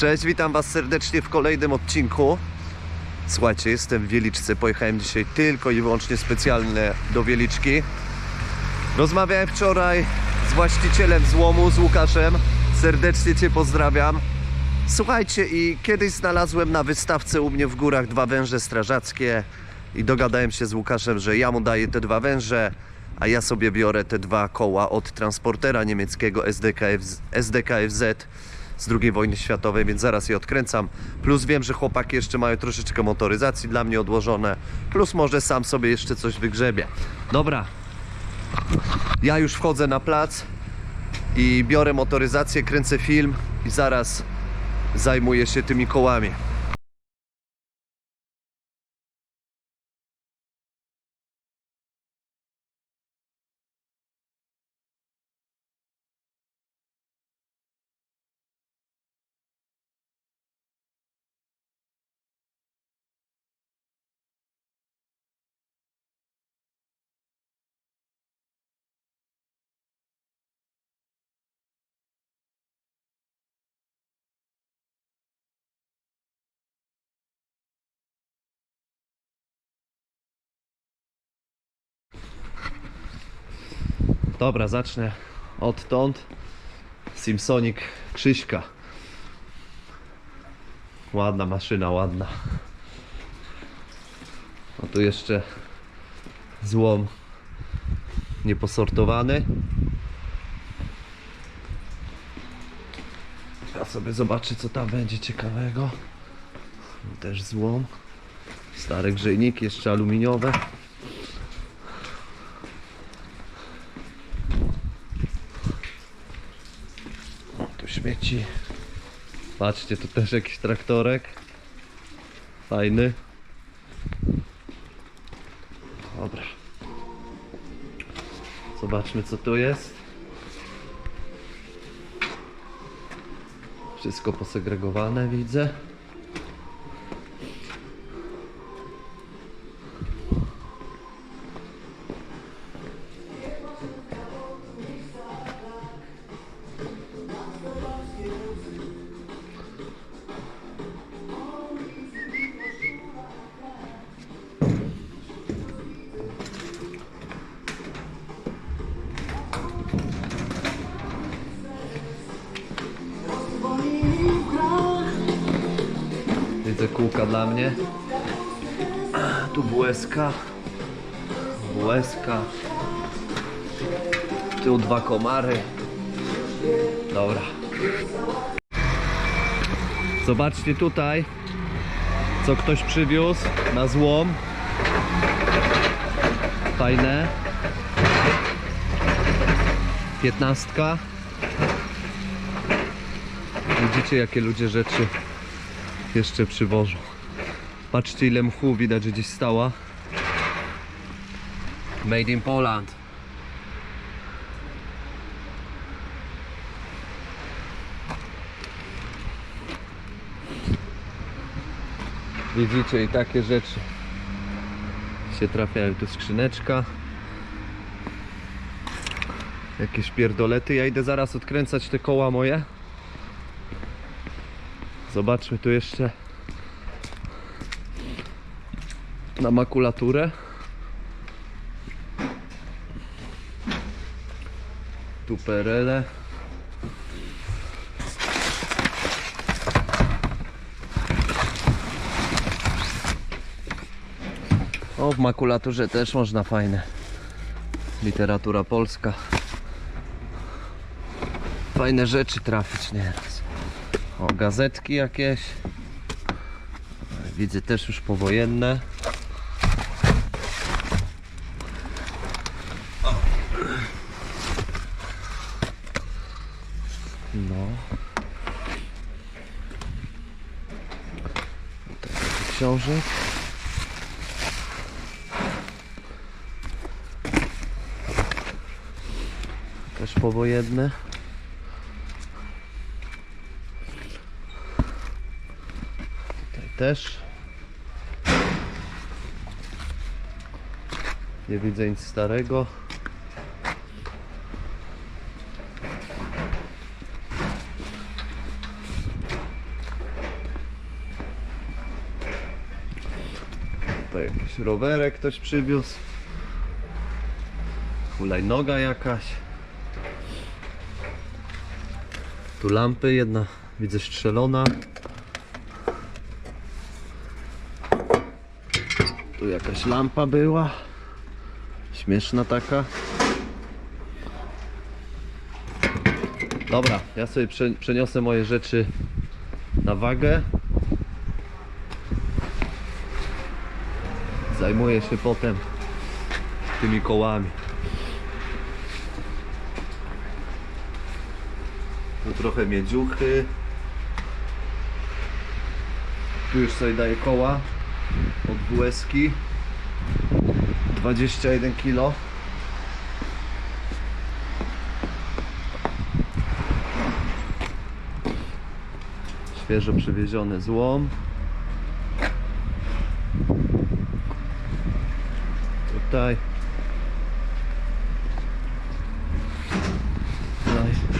Cześć, witam Was serdecznie w kolejnym odcinku. Słuchajcie, jestem w Wieliczce. Pojechałem dzisiaj tylko i wyłącznie specjalnie do Wieliczki. Rozmawiałem wczoraj z właścicielem złomu, z Łukaszem. Serdecznie Cię pozdrawiam. Słuchajcie, i kiedyś znalazłem na wystawce u mnie w górach dwa węże strażackie i dogadałem się z Łukaszem, że ja mu daję te dwa węże, a ja sobie biorę te dwa koła od transportera niemieckiego SDKF, SDKFZ z II wojny światowej, więc zaraz je odkręcam. Plus wiem, że chłopaki jeszcze mają troszeczkę motoryzacji dla mnie odłożone. Plus może sam sobie jeszcze coś wygrzebię. Dobra, ja już wchodzę na plac i biorę motoryzację, kręcę film i zaraz zajmuję się tymi kołami. Dobra, zacznę odtąd. Simsonic Krzyśka. Ładna maszyna, ładna. A tu jeszcze złom nieposortowany. Ja sobie zobaczę co tam będzie ciekawego. Też złom. Stare grzejniki, jeszcze aluminiowe. Śmieci. Patrzcie, tu też jakiś traktorek. Fajny. Dobra. Zobaczmy co tu jest. Wszystko posegregowane widzę. Widzę kółka dla mnie. Tu błeska. Błeska. Tu dwa komary. Dobra. Zobaczcie tutaj, co ktoś przywiózł na złom. Fajne. Piętnastka. Widzicie, jakie ludzie rzeczy jeszcze przywożą. Patrzcie ile mchu widać, że gdzieś stała. Made in Poland. Widzicie i takie rzeczy się trafiają. Tu skrzyneczka. Jakieś pierdolety. Ja idę zaraz odkręcać te koła moje. Zobaczmy tu jeszcze na makulaturę. Tu perele. O, w makulaturze też można fajne. Literatura polska. Fajne rzeczy trafić nieraz. O, gazetki jakieś. Widzę też już powojenne. No. Książek. Też powojenne. też. Nie widzę nic starego. Tutaj jakiś rowerek ktoś przywiózł. Hulajnoga jakaś. Tu lampy jedna, widzę strzelona. Tu jakaś lampa była. Śmieszna taka. Dobra, ja sobie prze, przeniosę moje rzeczy na wagę. Zajmuję się potem tymi kołami. Tu trochę miedziuchy. Tu już sobie daję koła od WSki. 21 kg. Świeżo przywieziony złom. Tutaj. No i-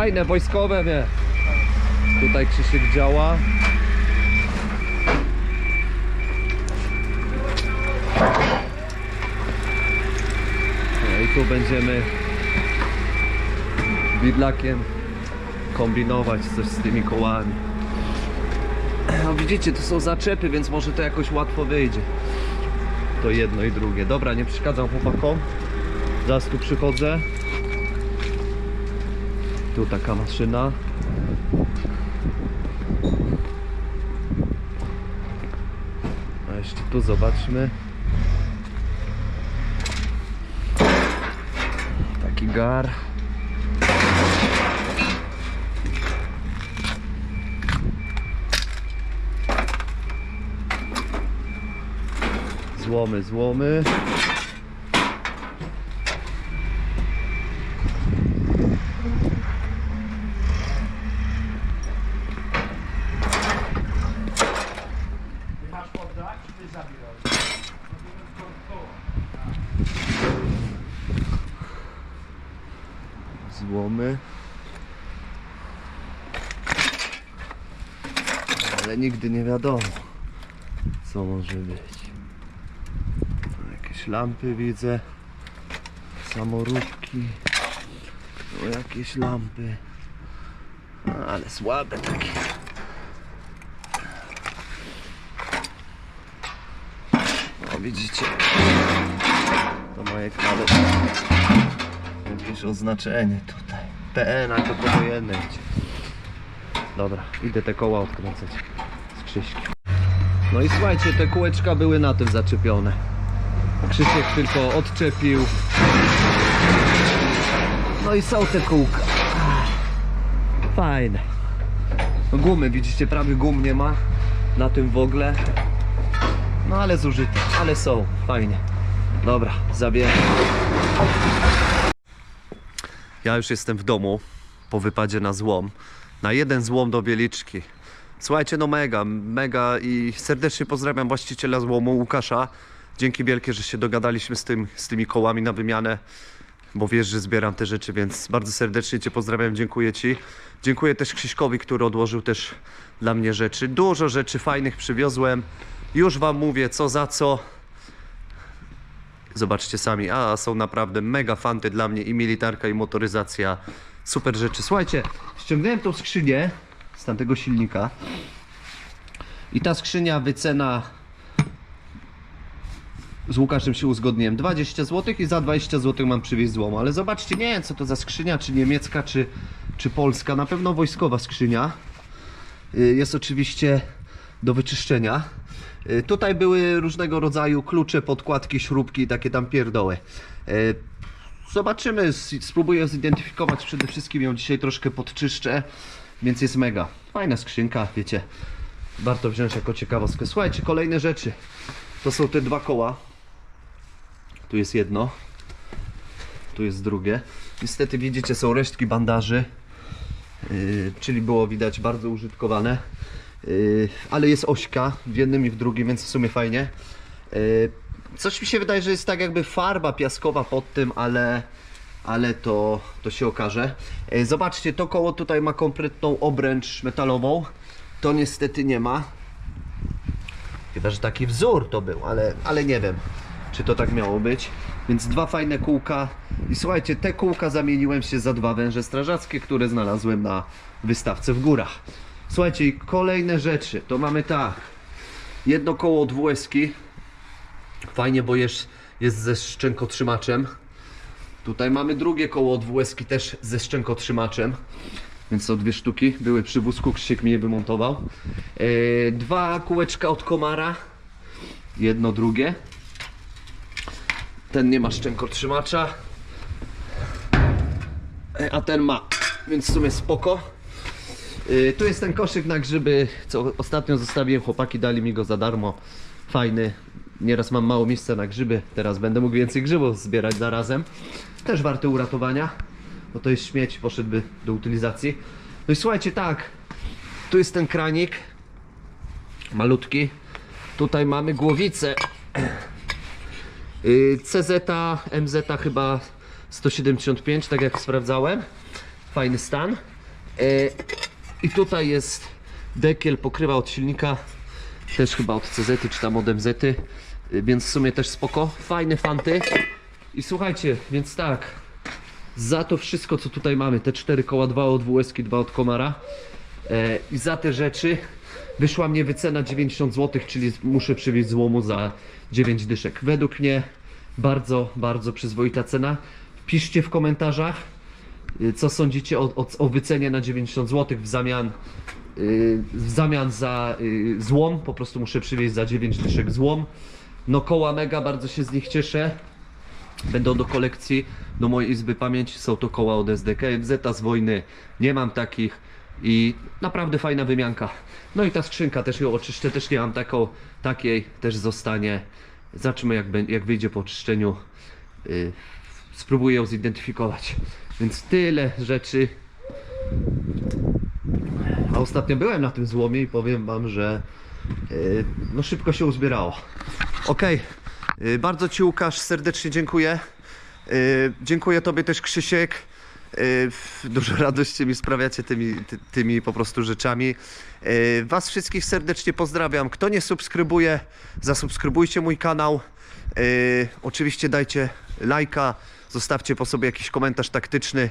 Fajne, wojskowe, wie. Tutaj Krzysiek działa. No i tu będziemy widlakiem kombinować coś z tymi kołami. No widzicie, to są zaczepy, więc może to jakoś łatwo wyjdzie. To jedno i drugie. Dobra, nie przeszkadzam chłopakom. Zaraz tu przychodzę. Tu taka maszyna. A jeszcze tu zobaczmy. Taki gar. Złomy, złomy. Masz poddać, czy ty zabierałeś? Złomy. Ale nigdy nie wiadomo, co może być. Tu jakieś lampy widzę. Samoróbki. Tu jakieś lampy. A, Ale słabe takie. O, widzicie? To moje kable. Jakieś oznaczenie tutaj. PN, a to powojenne idzie. Dobra, idę te koła odkręcać Krzyśkiem. No i słuchajcie, te kółeczka były na tym zaczepione. Krzysiek tylko odczepił. No i są te kółka. Fajne. Gumy, widzicie, prawie gum nie ma na tym w ogóle. No ale zużyte, ale są, fajnie. Dobra, zabieram. Ja już jestem w domu po wypadzie na złom. Na jeden złom do Wieliczki. Słuchajcie, no mega, mega i serdecznie pozdrawiam właściciela złomu Łukasza. Dzięki wielkie, że się dogadaliśmy z, tym, z tymi kołami na wymianę, bo wiesz, że zbieram te rzeczy, więc bardzo serdecznie Cię pozdrawiam, dziękuję Ci. Dziękuję też Krzyśkowi, który odłożył też dla mnie rzeczy. Dużo rzeczy fajnych przywiozłem. Już Wam mówię, co za co. Zobaczcie sami, a są naprawdę mega fanty dla mnie i militarka i motoryzacja. Super rzeczy. Słuchajcie, ściągnąłem tą skrzynię z tamtego silnika. I ta skrzynia wycena z Łukaszem się uzgodniłem 20 zł i za 20 zł mam przywieźć złom. Ale zobaczcie, nie wiem co to za skrzynia, czy niemiecka, czy, czy polska. Na pewno wojskowa skrzynia. Y, Jest oczywiście do wyczyszczenia. Y, Tutaj były różnego rodzaju klucze, podkładki, śrubki i takie tam pierdoły. Y, Zobaczymy, spróbuję zidentyfikować. Przede wszystkim ją dzisiaj troszkę podczyszczę, więc jest mega. Fajna skrzynka, wiecie. Warto wziąć jako ciekawostkę. Słuchajcie, kolejne rzeczy. To są te dwa koła. Tu jest jedno. Tu jest drugie. Niestety widzicie, są resztki bandaży. Yy, czyli było widać bardzo użytkowane. Yy, ale jest ośka w jednym i w drugim, więc w sumie fajnie. Yy, coś mi się wydaje, że jest tak jakby farba piaskowa pod tym, ale ale to, to się okaże. E, Zobaczcie, to koło tutaj ma kompletną obręcz metalową. To niestety nie ma. Chyba, że taki wzór to był, ale, ale nie wiem, czy to tak miało być. Więc dwa fajne kółka. I słuchajcie, te kółka zamieniłem się za dwa węże strażackie, które znalazłem na wystawce w górach. Słuchajcie, kolejne rzeczy. To mamy tak. Jedno koło od. Fajnie, bo jest, jest ze szczękotrzymaczem. Tutaj mamy drugie koło od WSki też ze szczękotrzymaczem. Więc to dwie sztuki. Były przy wózku, Krzysiek mi je wymontował. Yy, dwa kółeczka od komara. Jedno, drugie. Ten nie ma szczękotrzymacza. E, A ten ma. Więc w sumie spoko. Yy, tu jest ten koszyk na grzyby, co ostatnio zostawiłem. Chłopaki dali mi go za darmo. Fajny. Nieraz mam mało miejsca na grzyby. Teraz będę mógł więcej grzybów zbierać zarazem. Też warty uratowania. Bo to jest śmieć, poszedłby do utylizacji. No i słuchajcie, tak. Tu jest ten kranik. Malutki. Tutaj mamy głowicę. Yy, CZ, MZ chyba 175, tak jak sprawdzałem. Fajny stan. Yy, I tutaj jest dekiel, pokrywa od silnika. Też chyba od CZ czy tam od MZ. Yy, Więc w sumie też spoko. Fajne fanty. I słuchajcie, więc tak. Za to wszystko, co tutaj mamy, te cztery koła, dwa od WSK, dwa od Komara e, i za te rzeczy wyszła mnie wycena 90 zł, czyli muszę przywieźć złomu za 9 dyszek. Według mnie bardzo, bardzo przyzwoita cena. Piszcie w komentarzach, y, co sądzicie o, o, o wycenie na 90 zł w zamian, y, w zamian za y, złom. Po prostu muszę przywieźć za 9 dyszek złom. No koła mega, bardzo się z nich cieszę. Będą do kolekcji, do mojej izby pamięci są to koła od SDK, Zeta z wojny, nie mam takich i naprawdę fajna wymianka. No i ta skrzynka też ją oczyszczę, też nie mam taką, takiej, też zostanie. Zobaczymy jak, jak wyjdzie po oczyszczeniu. Yy, spróbuję ją zidentyfikować. Więc tyle rzeczy. Ostatnio byłem na tym złomie i powiem wam, że yy, no szybko się uzbierało. Okej, yy, bardzo Ci Łukasz serdecznie dziękuję. Yy, dziękuję Tobie też Krzysiek. Dużo radości mi sprawiacie tymi, ty, tymi po prostu rzeczami. Was wszystkich serdecznie pozdrawiam. Kto nie subskrybuje, zasubskrybujcie mój kanał. Oczywiście dajcie lajka, zostawcie po sobie jakiś komentarz taktyczny.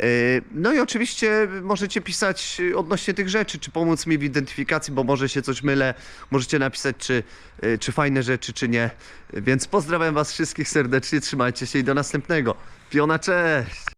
Yy, No i oczywiście możecie pisać odnośnie tych rzeczy, czy pomóc mi w identyfikacji, bo może się coś mylę. Możecie napisać, czy, yy, czy fajne rzeczy, czy nie. Więc pozdrawiam Was wszystkich serdecznie, trzymajcie się i do następnego. Piona, cześć!